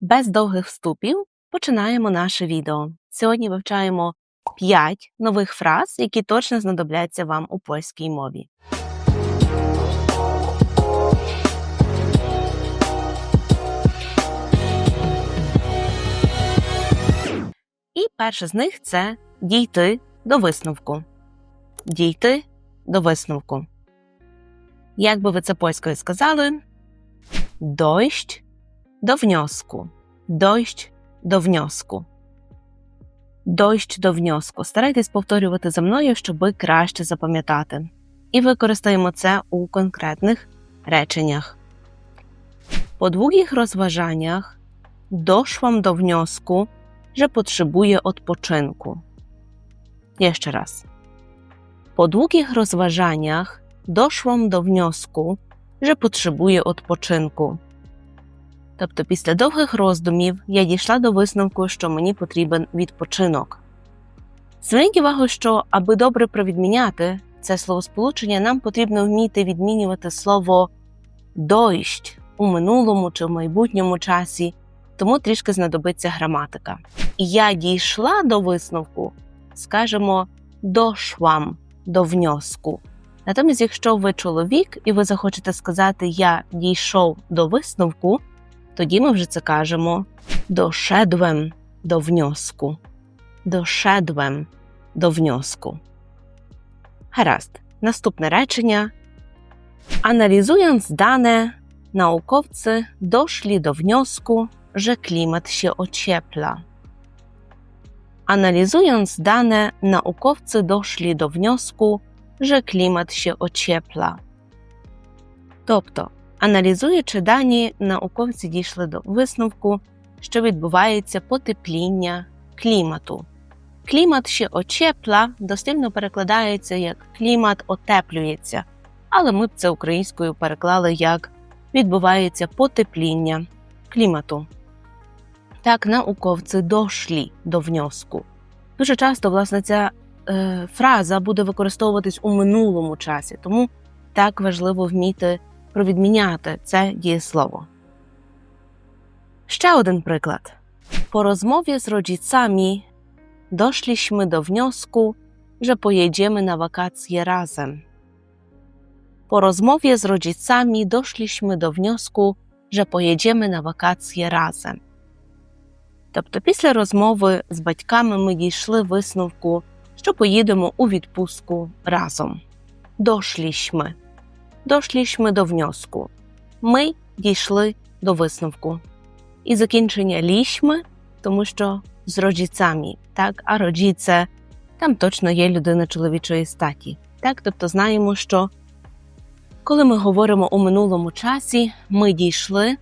Без довгих вступів починаємо наше відео. Сьогодні вивчаємо 5 нових фраз, які точно знадобляться вам у польській мові. І перше з них це дійти до висновку. Дійти до висновку. Як би ви це польською сказали? Dojść do wniosku. Dojść до вньоску. Дойść до вньоску. Старайтесь повторювати за мною, щоб краще запам'ятати. І використаємо це у конкретних реченнях. Po długich rozważaniach doszłam do wniosku, że potrzebuję odpoczynku. Jeszcze raz. Po długich rozważaniach doszłam do wniosku, że potrzebuję odpoczynku. Тобто, після довгих роздумів я дійшла до висновку, що мені потрібен відпочинок. Зверніть увагу, що аби добре провідміняти це словосполучення, нам потрібно вміти відмінювати слово дойщ у минулому чи в майбутньому часі, тому трішки знадобиться граматика. І я дійшла до висновку, скажемо дошвам до вньоску. Натомість, якщо ви чоловік і ви захочете сказати Я дійшов до висновку, тоді ми вже це кажемо дошедłem до вньоску. Дошедłem до вньоску. Гаразд. Наступне речення. Analizując dane, naukowcy doszli do wniosku, że klimat się ociepla. Analizując dane, naukowcy doszli do wniosku, że klimat się ociepla. Тобто, аналізуючи дані, науковці дійшли до висновку, що відбувається потепління клімату. Клімат ще очепла дослівно перекладається як клімат отеплюється, але ми б це українською переклали як відбувається потепління клімату. Так, науковці дошлі до вньоску. Дуже часто, власне, ця е, фраза буде використовуватись у минулому часі, тому так важливо вміти провідміняти це дієслово. Ще один приклад. Po rozmowie z rodzicami doszliśmy do wniosku, że pojedziemy na wakacje razem. Po rozmowie z rodzicami doszliśmy do wniosku, że pojedziemy na wakacje razem. Тобто після розмови з батьками ми дійшли висновку, що поїдемо у відпустку разом. Дошлішми. Дошлішми до вньоску. Ми дійшли до висновку. І закінчення лішми, тому що з роджіцями, так, а роджіце там точно є людина чоловічої статі. Так, тобто знаємо, що коли ми говоримо у минулому часі, ми дійшли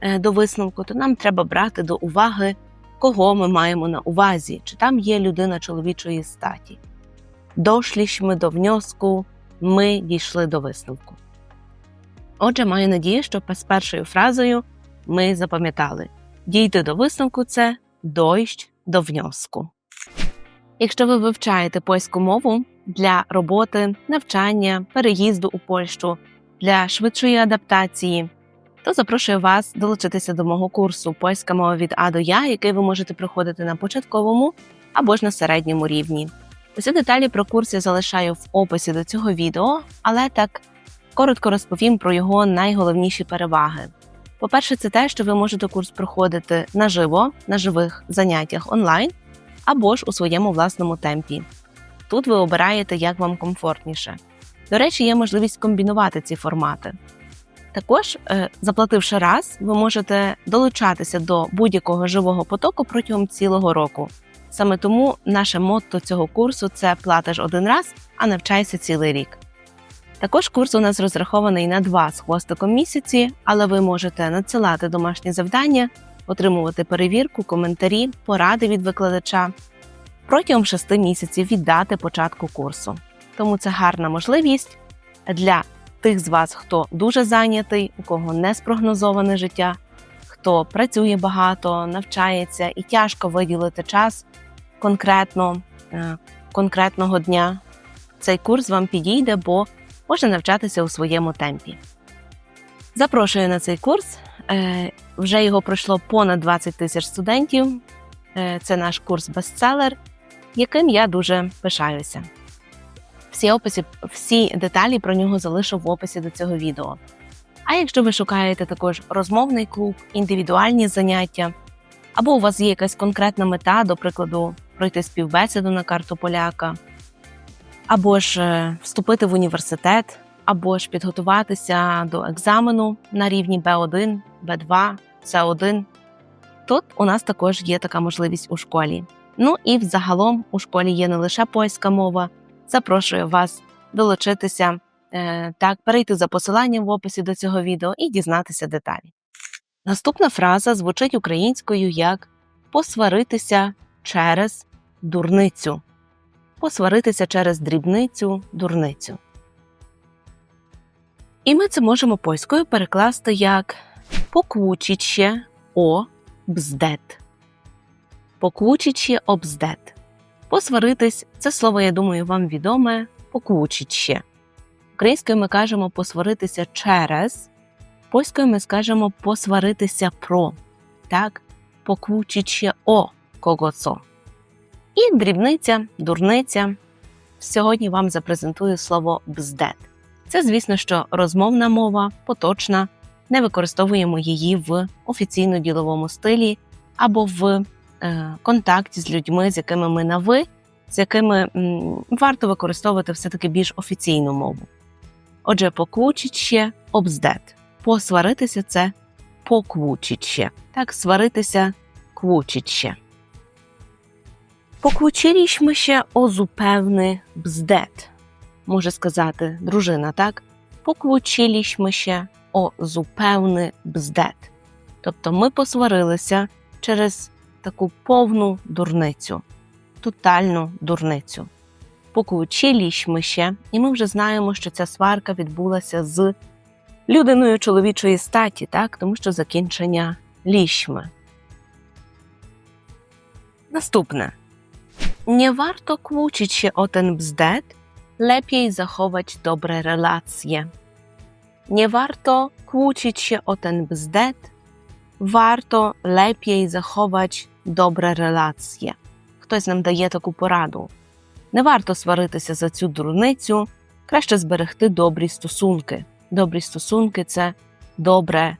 е, до висновку, то нам треба брати до уваги, кого ми маємо на увазі, чи там є людина чоловічої статі. Дошлішми до вньоску, ми дійшли до висновку. Отже, маю надію, що з першою фразою ми запам'ятали дійти до висновку це дойść до вньоску. Якщо ви вивчаєте польську мову для роботи, навчання, переїзду у Польщу для швидшої адаптації, то запрошую вас долучитися до мого курсу Польська мова від А до Я, який ви можете проходити на початковому або ж на середньому рівні. Усі деталі про курс я залишаю в описі до цього відео, але так коротко розповім про його найголовніші переваги. По-перше, це те, що ви можете курс проходити наживо, на живих заняттях онлайн або ж у своєму власному темпі. Тут ви обираєте, як вам комфортніше. До речі, є можливість комбінувати ці формати. Також, е, заплативши раз, ви можете долучатися до будь-якого живого потоку протягом цілого року. Саме тому наше мотто цього курсу це платиш один раз, а навчайся цілий рік. Також курс у нас розрахований на два з хвостиком місяці, але ви можете надсилати домашні завдання, отримувати перевірку, коментарі, поради від викладача протягом шести місяців від дати початку курсу. Тому це гарна можливість для тих з вас, хто дуже зайнятий, у кого не спрогнозоване життя, хто працює багато, навчається і тяжко виділити час конкретно е, конкретного дня. Цей курс вам підійде, бо можна навчатися у своєму темпі. Запрошую на цей курс. Е, вже його пройшло понад 20 тисяч студентів. Е, Це наш курс бестселер, яким я дуже пишаюся. Всі описи, всі деталі про нього залишу в описі до цього відео. А якщо ви шукаєте також розмовний клуб, індивідуальні заняття, або у вас є якась конкретна мета, до прикладу, пройти співбесіду на карту поляка, або ж е, вступити в університет, або ж підготуватися до екзамену на рівні B1, B2, C1, тут у нас також є така можливість у школі. Ну і взагалом у школі є не лише польська мова. Запрошую вас долучитися, е, так, перейти за посиланням в описі до цього відео і дізнатися деталі. Наступна фраза звучить українською як посваритися через дурницю. Посваритися через дрібницю, дурницю. І ми це можемо польською перекласти як поквучічє о бздет. Поквучічє обздет. Посваритись це слово, я думаю, вам відоме поквучічє. Українською ми кажемо посваритися через, польською ми скажемо посваритися про. Так, поквучічє о когоцо. І дрібниця, дурниця. Сьогодні вам запрезентую слово бздет. Це, звісно, що розмовна мова, поточна, не використовуємо її в офіційно-діловому стилі або в е, контакті з людьми, з якими ми на ви, з якими м, варто використовувати все-таки більш офіційну мову. Отже, поквучічє обздет. Посваритися це поквучічє. Так, сваритися квучічє. Поквучиліśmy się o zupełny bzdet. Може сказати дружина, так? Поквучиліśmy się о zupełny bzdet. Тобто ми посварилися через таку повну дурницю, тотальну дурницю. Поквучиліśmy się, і ми вже знаємо, що ця сварка відбулася з людиною чоловічої статі, так? тому що закінчення ліщми. Наступне. Nie warto kłócić się o ten relacje. Nie warto kłócić się o ten bzdet, warto lepiej dobre relacje. Хтось нам дає таку пораду. Не варто сваритися за цю дурницю, краще зберегти добрі стосунки. Добрі стосунки це добре.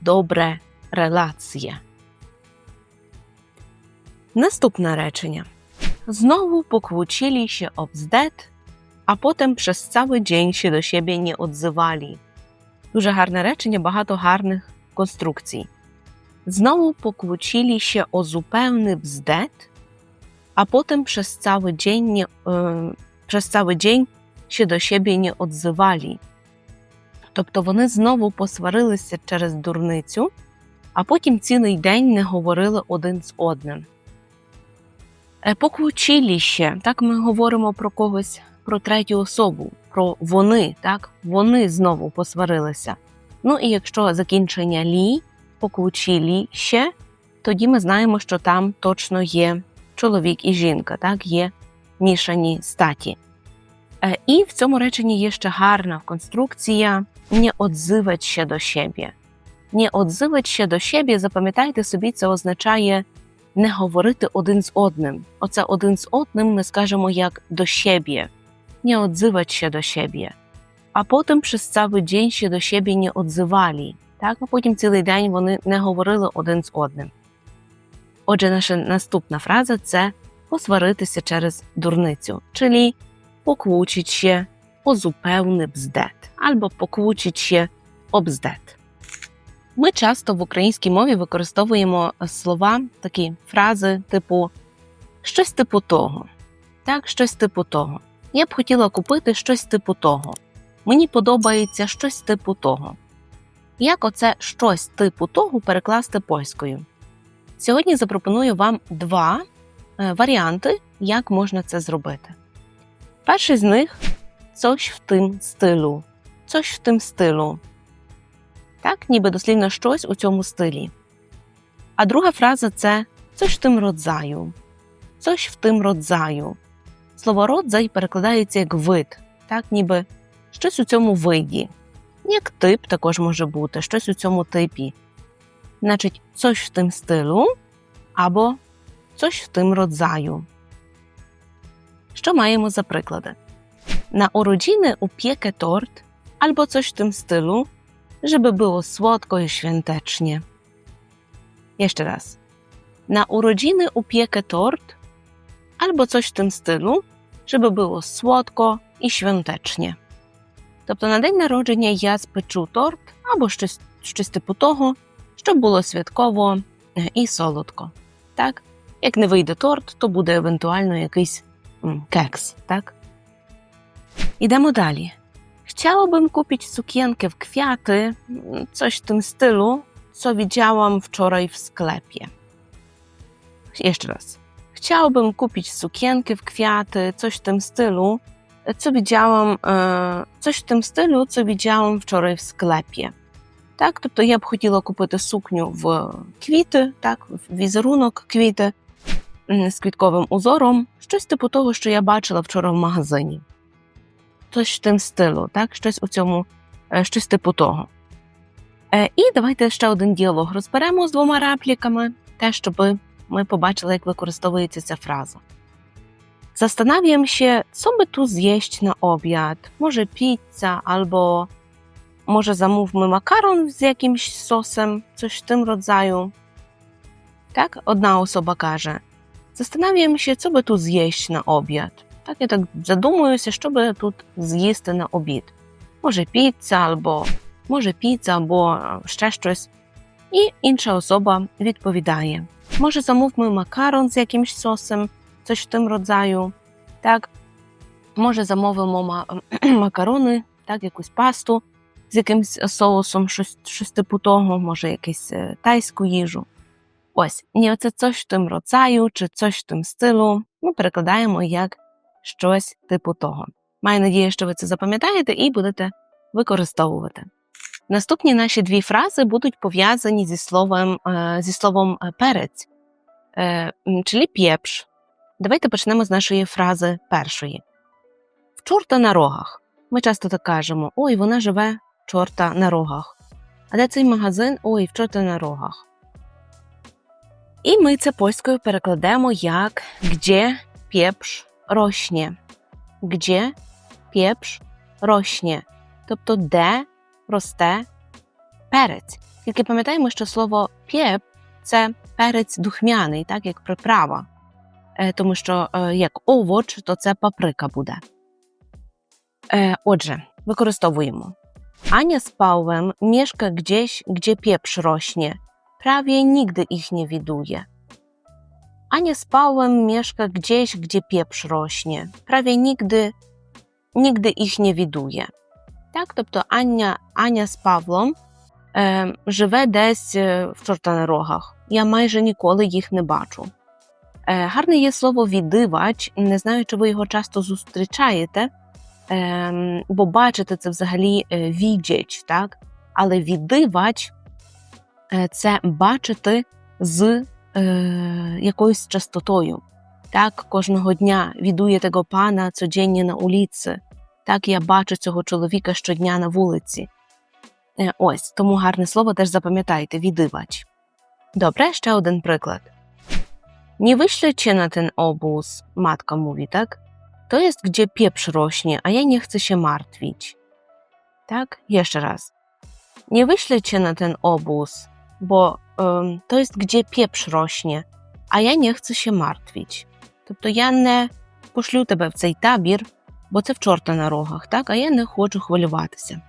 Добре. Наступне речення. Się o bzdet, a potem przez cały dzień się do siebie nie odzywali. Дуже гарне речення, багато гарних конструкцій. Znowu pokłócili się o zupełny bzdet, a potem przez cały dzień nie, е, przez cały dzień się do siebie nie odzywali. Тобто вони знову посварилися через дурницю, а потім цілий день не говорили один з одним. Е, Поквучиліще, так ми говоримо про когось, про третю особу, про вони, так, вони знову посварилися. Ну і якщо закінчення лі, поквучиліще, тоді ми знаємо, що там точно є чоловік і жінка, так, є мішані статі. Е, І в цьому реченні є ще гарна конструкція не одзивать ще до siebie. Не одзивать до siebie, запам'ятайте собі, це означає не говорити один з одним. Оце один з одним ми скажемо як до siebie. Не одзивать ще до siebie. А потім przez cały dzień ще до siebie не одзивалі. Так, а потім цілий день вони не говорили один з одним. Отже, наша наступна фраза це посваритися через дурницю, czyli pokłócić się o zupełny bzdet albo się o bzdet. Ми часто в українській мові використовуємо слова, такі фрази, типу щось типу того. Так, щось типу того. Я б хотіла купити щось типу того. Мені подобається щось типу того. Як оце щось типу того перекласти польською? Сьогодні запропоную вам два е, варіанти, як можна це зробити. Перший з них coś в тим стилю. Coś в тим стилю. Так, ніби дослівно щось у цьому стилі. А друга фраза це coś в тим родзаю. Coś в тим родзаю. Слово родзай перекладається як вид, так, ніби щось у цьому виді. Як тип також може бути щось у цьому типі. Значить, coś в тим стилу або coś в тим родзаю. Що маємо за приклади? Na urodziny upiekę tort albo coś w tym stylu, żeby było słodko i świątecznie. Jeszcze raz. Na urodziny upiekę tort albo coś w tym stylu, żeby było słodko і świątecznie. Тобто на день народження я спечу торт або щось, щось типу того, щоб було святково е, і солодко. Так? Як не вийде торт, то буде евентуально якийсь м, кекс. Так? Ідемо далі. Chciałabym kupić sukienkę w kwiaty, mm, coś w tym stylu, co widziałam wczoraj w sklepie. Jeszcze raz. Chciałabym kupić sukienkę w kwiaty, coś w tym stylu, co widziałam, e, coś в tym стилю, co widziałam wczoraj w sklepie. Так, тобто я б хотіла купити сукню в квіти, так, в візерунок квіти м, з квітковим узором, щось типу того, що я бачила вчора в магазині. Щось в тим стилу, так, щось у цьому, е, щось типу того. Е, І давайте ще один діалог розберемо з двома репліками, те, щоб ми побачили, як використовується ця фраза. Zastanawiam się, co by tu zjeść na obiad. Może pizza albo może zamówmy makaron z jakimś sosem, coś w tym rodzaju. Tak, одна особа каже: Zastanawiam się, co by tu zjeść na obiad. Так, я так задумуюся, що би тут з'їсти на обід. Може піца, або може піца, або е, ще щось. І інша особа відповідає: Може, замовимо макарон з якимсь сосом, coś w tym rodzaju. Так, може замовимо ма- макарони, так, якусь пасту з якимсь соусом, щось, щось типу того, може якусь е, тайську їжу. Ось, і оце coś в тим роdzaju чи coś в тим стилу ми перекладаємо як щось типу того. Маю надію, що ви це запам'ятаєте і будете використовувати. Наступні наші дві фрази будуть пов'язані зі словом, е, зі словом е, перець, е, чилі п'єпш. Давайте почнемо з нашої фрази першої. В чорта на рогах. Ми часто так кажемо: ой, вона живе в чорта на рогах. А де цей магазин? Ой, в чорта на рогах. І ми це польською перекладемо як «Gdzie пєпш роśnie. Gdzie пєпш роśnie. Тобто де росте перець. Тільки пам'ятаємо, що слово п'єп це перець духмяний, так як приправа. Е, тому що е, як овоч, то це паприка буде. Е, Отже, використовуємо. Ania z Pawłem mieszka gdzieś, gdzie pieprz rośnie. Prawie nigdy ich nie widuje. Ania z Pawłem mieszka gdzieś, gdzie pieprz rośnie. Prawie nigdy, nigdy ich nie widuje. Так, тобто Аня, Аня з Павлом е, живе десь е, в чорта на рогах. Я майже ніколи їх не бачу. Е, Гарне є слово відивач. Не знаю, чи ви його часто зустрічаєте, е, бо бачите це взагалі е, віджеч, так? Але відивач е, це бачити з е, якоюсь частотою. Так, кожного дня відує того пана codziennie на ulicy. Так, я бачу цього чоловіка щодня на вулиці. Е, Ось, тому гарне слово теж запам'ятайте відивач. Добре, ще один приклад. Nie wyślę cię na ten obóz, matka mówi, tak? To jest, gdzie pieprz rośnie, a ja nie chcę się martwić. Tak? Jeszcze raz. Nie wyślę cię na ten obóz, bo to jest, gdzie pieprz rośnie, а я не chcę się martwić. Тобто я не пошлю тебе в цей табір, бо це в чорта на рогах, так? а я не хочу хвилюватися.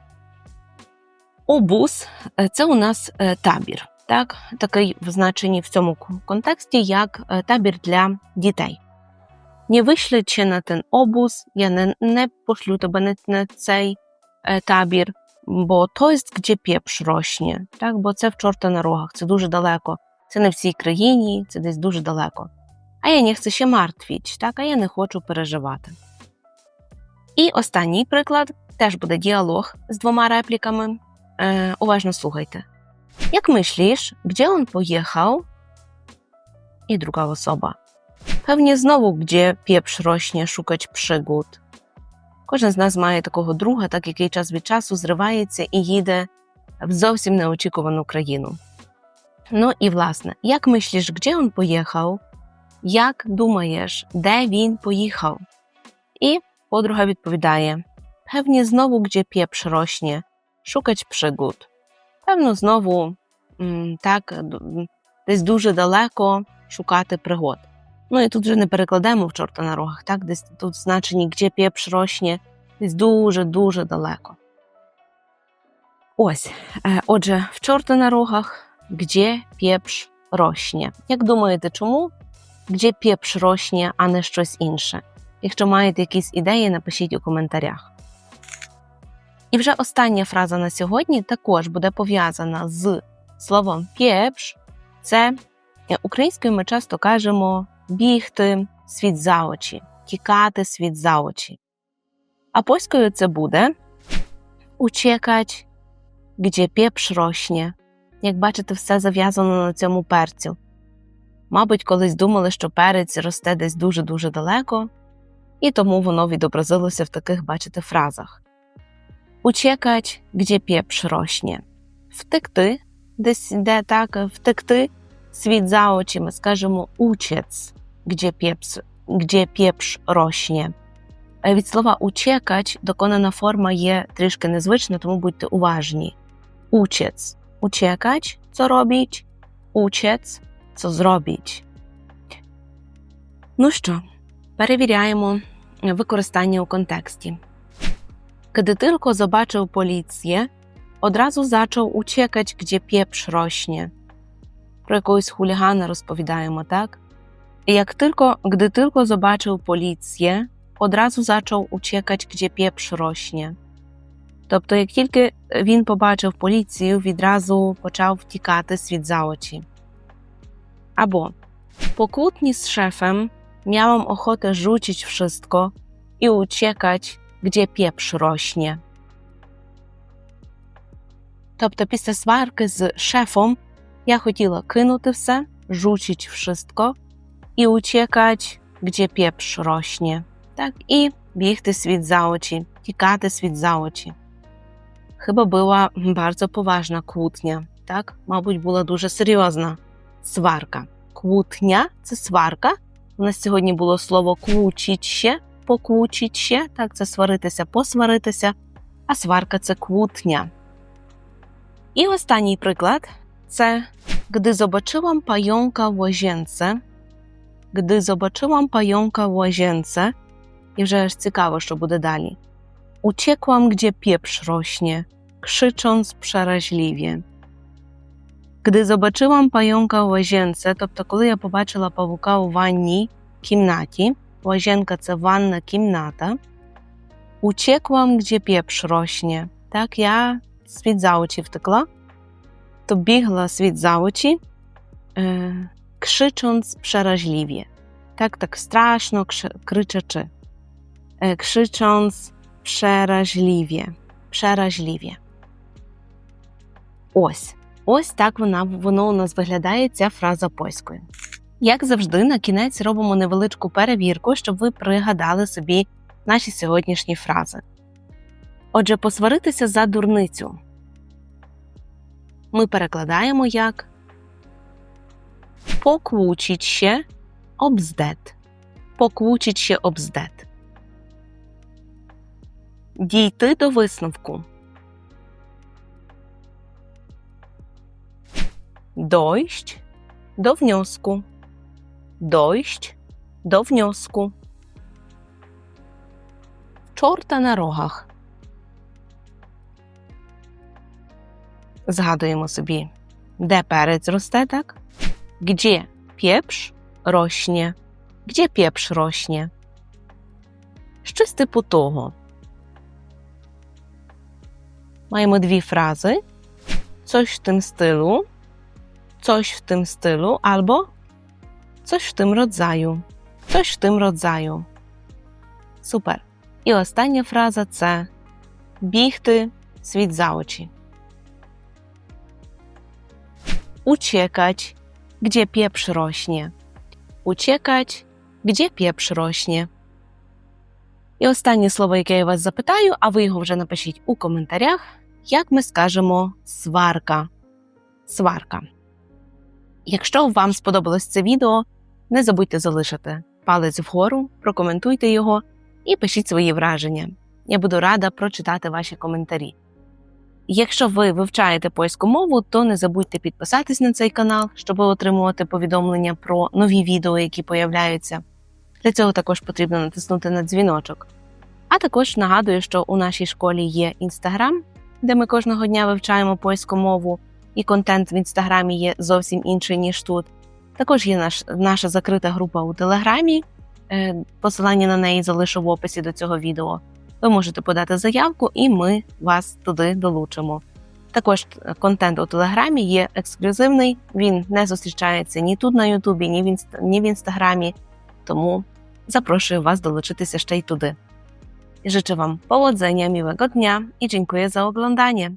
Обуз е, це у нас е, табір так, такий в значенні в цьому контексті, як е, табір для дітей. Не вийшли чи на ten обуз, я не, не пошлю тебе на, цей табір, бо то jest, gdzie pieprz rośnie, так, бо це в чорта на рогах, це дуже далеко. Це не в цій країні, це десь дуже далеко. А я не chcę się martwić, так, а я не хочу переживати. І останній приклад теж буде діалог з двома репліками. Е, уважно слухайте. Jak myślisz, gdzie on pojechał? I druga osoba. Pewnie znowu, gdzie pieprz rośnie, szukać przygód. Кожен з нас має такого друга, так який час від часу зривається і їде в зовсім неочікувану країну. Ну і власне, як мислиш, де він поїхав? Як думаєш, де він поїхав? І подруга відповідає: Певні знову, gdzie pieprz rośnie, szukać przygód. Певно, знову так, десь дуже далеко шукати пригод. Ну і тут вже не перекладемо в чорта на рогах, так? Десь тут значені «где пєпш рощне, десь дуже-дуже далеко. Ось, е, отже, в чорта на рогах, «где пєпш рощне. Як думаєте, чому «где пєпш рощне, а не щось інше? Якщо маєте якісь ідеї, напишіть у коментарях. І вже остання фраза на сьогодні також буде пов'язана з словом пєпш. Це е, українською ми часто кажемо бігти світ за очі, тікати світ за очі. А польською це буде учекать, где пєпш роśnie. Як бачите, все зав'язано на цьому перцю. Мабуть, колись думали, що перець росте десь дуже-дуже далеко, і тому воно відобразилося в таких, бачите, фразах. Учекать, где пєпш роśnie. Втекти, десь де так, втекти світ за очі, ми скажемо учец, где пєпс, где пєпш роśnie. Е, Від слова учекач доконана форма є трішки незвична, тому будьте уважні. Учец. Учекач co robić, учец co zrobić. Ну що, перевіряємо використання у контексті. Kiedy tylko zobaczył policję, od razu zaczął uciekać, gdzie pieprz rośnie. Про якогось хулігана розповідаємо, так? Jak tylko, gdy tylko zobaczył policję, od razu zaczął uciekać, gdzie pieprz rośnie. Тобто, як тільки він побачив поліцію, відразу почав втікати світ за очі. Або po kłótni z szefem miałam ochotę rzucić wszystko i uciekać, gdzie pieprz rośnie. Тобто, після сварки з шефом я хотіла кинути все, rzucić wszystko і uciekać, gdzie pieprz rośnie. Так, і бігти світ за очі, тікати світ за очі. Chyba była bardzo poważna kłótnia, так? Мабуть, була дуже серйозна сварка. Кłótnia – це сварка. У нас сьогодні було слово поквучить ще, так, це сваритися, посваритися, а сварка це кłótnia. І останній приклад це gdy zobaczyłam pająka w łazience, gdy zobaczyłam pająka w łazience, і вже ж цікаво, що буде далі. Uciekłam, gdzie pieprz rośnie, krzycząc przeraźliwie. Gdy zobaczyłam pająka w łazience, тобто коли я побачила павука у ванній кімнаті, łazienka – це ванна кімната, uciekłam, gdzie pieprz rośnie. Так, я світ за очі втекла, то бігла світ за очі, е, krzycząc przeraźliwie. Tak, tak straszno krzy- kryczeczy. E, krzycząc przeraźliwie. Przeraźliwie. Ось. Ось так вона, воно у нас виглядає ця фраза польською. Як завжди, на кінець робимо невеличку перевірку, щоб ви пригадали собі наші сьогоднішні фрази. Отже, посваритися за дурницю. Ми перекладаємо як поквучить обздет. Поквучить обздет. Дійти до висновку. Dojść do wniosku. Dojść do wniosku. Чорта на рогах. Згадуємо собі, де перець росте, так? Gdzie pieprz rośnie? Gdzie pieprz rośnie? Щось типу того. Маємо дві фрази. Coś w tym stylu. Coś w tym stylu albo coś w tym rodzaju. Coś w tym rodzaju. Супер. І остання фраза це бігти світ за очі. Uciekać, gdzie pieprz rośnie. Uciekać, gdzie pieprz rośnie. І останнє слово, яке я вас запитаю, а ви його вже напишіть у коментарях, як ми скажемо сварка. Сварка. Якщо вам сподобалось це відео, не забудьте залишити палець вгору, прокоментуйте його і пишіть свої враження. Я буду рада прочитати ваші коментарі. Якщо ви вивчаєте польську мову, то не забудьте підписатись на цей канал, щоб отримувати повідомлення про нові відео, які появляються. Для цього також потрібно натиснути на дзвіночок. А також нагадую, що у нашій школі є інстаграм, де ми кожного дня вивчаємо польську мову, і контент в інстаграмі є зовсім інший, ніж тут. Також є наш, наша закрита група у Телеграмі. Е, Посилання на неї залишу в описі до цього відео. Ви можете подати заявку, і ми вас туди долучимо. Також е, контент у Телеграмі є ексклюзивний, він не зустрічається ні тут на Ютубі, ні в, інст... ні в Інстаграмі. Тому запрошую вас долучитися ще й туди. Życzę Wam powodzenia, miłego dnia i dziękuję za oglądanie.